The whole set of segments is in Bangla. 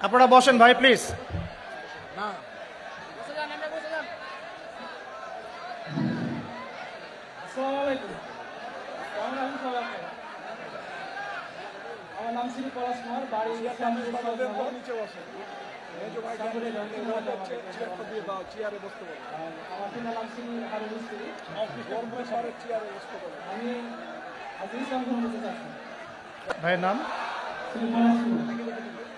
আপনারা বসেন ভাই প্লিজ? আমার নাম শ্রী পলাশ কুমার বাড়ি করতে চাচ্ছি। ভাইয়ের নাম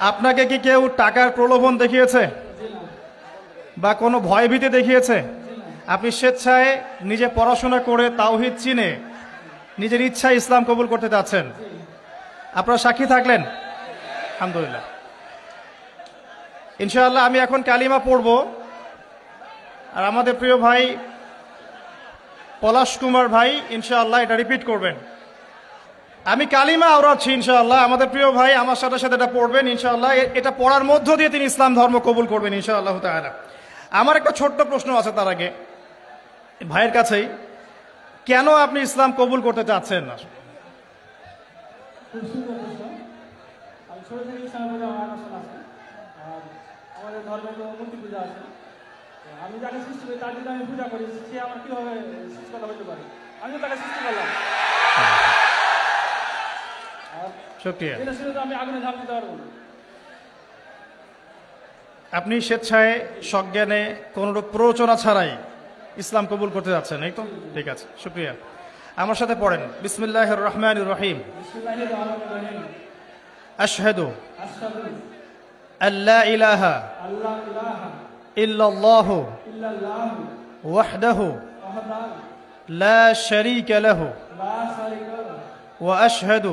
আপনাকে কি কেউ টাকার প্রলোভন দেখিয়েছে? বা কোনো ভয়ভীতি দেখিয়েছে? আপনি স্বেচ্ছায় নিজে পড়াশোনা করে তাওহিদ চিনে নিজের ইচ্ছায় ইসলাম কবুল করতে যাচ্ছেন। আপনারা সাক্ষী থাকলেন? আলহামদুলিল্লাহ। ইনশাআল্লাহ আমি এখন কালিমা পড়ব। আর আমাদের প্রিয় ভাই পলাশ কুমার ভাই, ইনশাআল্লাহ এটা রিপিট করবেন। আমি কালিমা আওড়াচ্ছি ইনশাআল্লাহ। আমাদের প্রিয় ভাই আমার সাথে সাথে এটা পড়বেন, ইনশাআল্লাহ। এটা পড়ার মধ্য দিয়ে তিনি ইসলাম ধর্ম কবুল করবেন, ইনশাআল্লাহ তাআলা। আমার একটা ছোট্ট প্রশ্ন আছে তার আগে। ভাইয়ের কাছেই, কেন আপনি ইসলাম কবুল করতে চাচ্ছেন না? আমি আমি যাকে সৃষ্টি করি তার যদি আমি পূজা করি সে আমার পারে আমিও তাকে সৃষ্টি করলাম। শুক্রিয়া। এটা শুনে তো আমি আগুনে ঝাঁপ দিতে পারব আপনি স্বেচ্ছায় সজ্ঞানে কোনোরূপ প্ররোচনা ছাড়াই ইসলাম কবুল করতে যাচ্ছেন এই তো? ঠিক আছে শুক্রিয়া। আমার সাথে পড়েন। বিসমিল্লাহ রহমান রহিম। আশহাদু আল্লাহ ইলাহা ইল্লাল্লাহু ওয়াহদাহু লা শারীকা লাহু ওয়া আশহাদু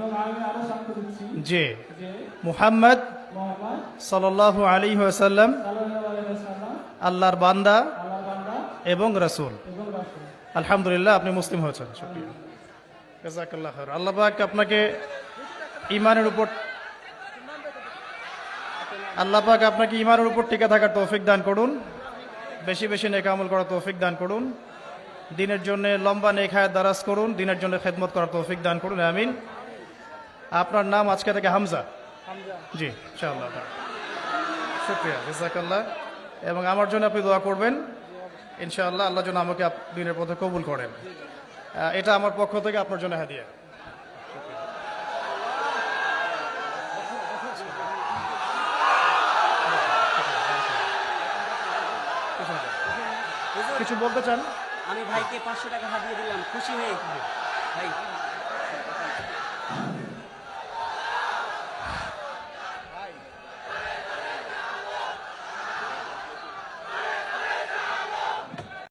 যে মুহাম্মদ সাল্লাল্লাহু আলী ওয়াসাল্লাম আল্লাহর বান্দা এবং রাসূল। আলহামদুলিল্লাহ আপনি মুসলিম হয়েছেন জাজাকাল্লাহ আল্লাহ পাক আপনাকে ইমানের উপর আল্লাহ পাক আপনাকে ইমানের উপর টিকে থাকার তৌফিক দান করুন। বেশি বেশি নেকামল করার তৌফিক দান করুন। দিনের জন্য লম্বা নেখায় দারাজ করুন। দিনের জন্য খেদমত করার তৌফিক দান করুন। আমিন। আপনার নাম আজকে থেকে হামজা? জি ইনশাআল্লাহ শুক্রিয়া জাজাকাল্লাহ। এবং আমার জন্য আপনি দোয়া করবেন ইনশাআল্লাহ আল্লাহ যেন আমাকে দিনের পথে কবুল করেন। এটা আমার পক্ষ থেকে আপনার জন্য হাদিয়া। কিছু বলতে চান? আমি ভাইকে পাঁচশো টাকা হাতিয়ে দিলাম খুশি হয়ে। ভাই